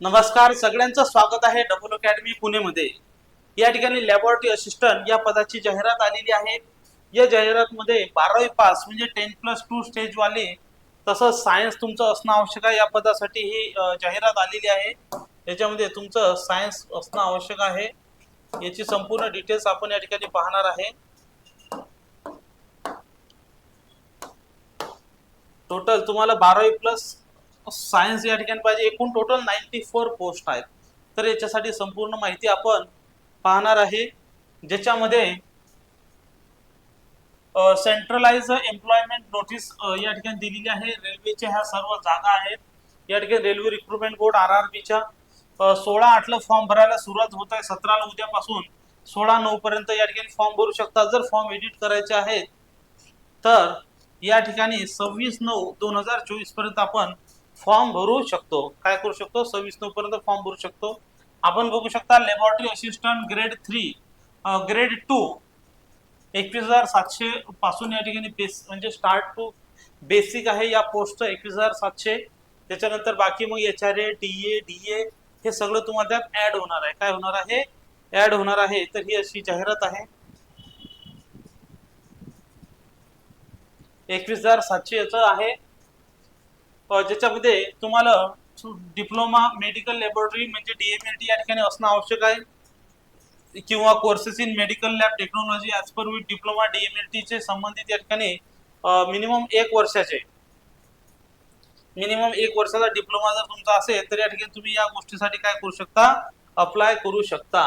नमस्कार सगळ्यांचं स्वागत आहे डबल अकॅडमी पुणेमध्ये. या ठिकाणी लॅबोरेटरी असिस्टंट या पदाची जाहिरात आलेली आहे. या जाहिरातमध्ये बारावी पास म्हणजे टेन प्लस टू स्टेजवाले तसंच सायन्स तुमचं असणं आवश्यक आहे या पदासाठी ही जाहिरात आलेली आहे. याच्यामध्ये तुमचं सायन्स असणं आवश्यक आहे. याची संपूर्ण डिटेल्स आपण या ठिकाणी पाहणार आहे. टोटल तुम्हाला बारावी प्लस सायन्स या ठिकाणी पाहिजे. एकूण टोटल नाईन्टी फोर पोस्ट आहेत. तर याच्यासाठी संपूर्ण माहिती आपण पाहणार आहे. ज्याच्यामध्ये सेंट्रलाइज एम्प्लॉयमेंट नोटीस या ठिकाणी दिलेली आहे. रेल्वेच्या ह्या सर्व जागा आहेत. या ठिकाणी railway recruitment board R R बीच्या सोळा आठला फॉर्म भरायला सुरुवात होत आहे सतराला उद्यापासून सोळा नऊ पर्यंत या ठिकाणी फॉर्म भरू शकता जर फॉर्म एडिट करायचे आहेत तर या ठिकाणी सव्वीस नऊ दोन हजार चोवीसपर्यंत आपण फॉर्म भरू शकतो. काय करू शकतो? सव्वीस नऊ पर्यंत फॉर्म भरू शकतो. आपण बघू शकता laboratory assistant grade three grade two एकवीस हजार सातशे पासून या ठिकाणी बेस म्हणजे स्टार्ट टू बेसिक आहे या पोस्ट एकवीस हजार सातशे. त्याच्यानंतर बाकी मग H R A D A D A हे सगळं तुम्हाला त्यात ऍड होणार आहे. काय होणार आहे? ऍड होणार आहे. तर ही अशी जाहिरात आहे. एकवीस हजार सातशे याचं आहे. ज्याच्यामध्ये तुम्हाला डिप्लोमा मेडिकल लॅबोरेटरी म्हणजे डीएमएटी या ठिकाणी असणं आवश्यक आहे. किंवा courses in medical lab technology as per with diploma DMLT चे संबंधित या ठिकाणी मिनिमम एक वर्षाचे. मिनिमम एक वर्षाचा डिप्लोमा जर तुमचा असेल तर या ठिकाणी तुम्ही या गोष्टीसाठी काय करू शकता? अप्लाय करू शकता.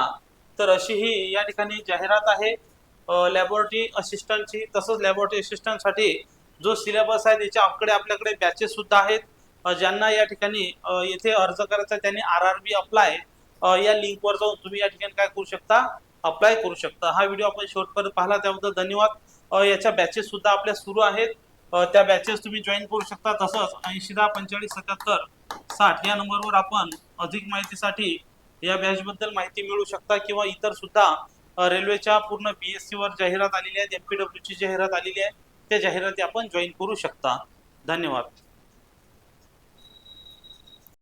तर अशी ही या ठिकाणी जाहिरात आहे. लॅबोरेटरी असिस्टंटची तसंच लॅबोरेटरी असिस्टंटसाठी जो सिलेबस आहे त्याच्याकडे आपल्याकडे बॅचेस सुद्धा आहेत. ज्यांना या ठिकाणी येथे अर्ज करायचा त्यांनी आर आर बी अप्लाय या लिंकवर जाऊन तुम्ही या ठिकाणी काय करू शकता अप्लाय करू शकता. हा व्हिडिओ आपण शेवटपर्यंत पाहिला त्याबद्दल धन्यवाद. याच्या बॅचेस सुद्धा आपल्या सुरू आहेत. त्या बॅचेस तुम्ही जॉईन करू शकता. तसंच ऐंशी दहा पंचेचाळीस सत्याहत्तर साठ या नंबरवर आपण अधिक माहितीसाठी या बॅचबद्दल माहिती मिळू शकता किंवा इतर सुद्धा रेल्वेच्या पूर्ण पी एस सीवर जाहिरात आलेली आहे पी डब्ल्यूची जाहिरात आलेली आहे. त्या जाहिराती आपण जॉईन करू शकता. धन्यवाद.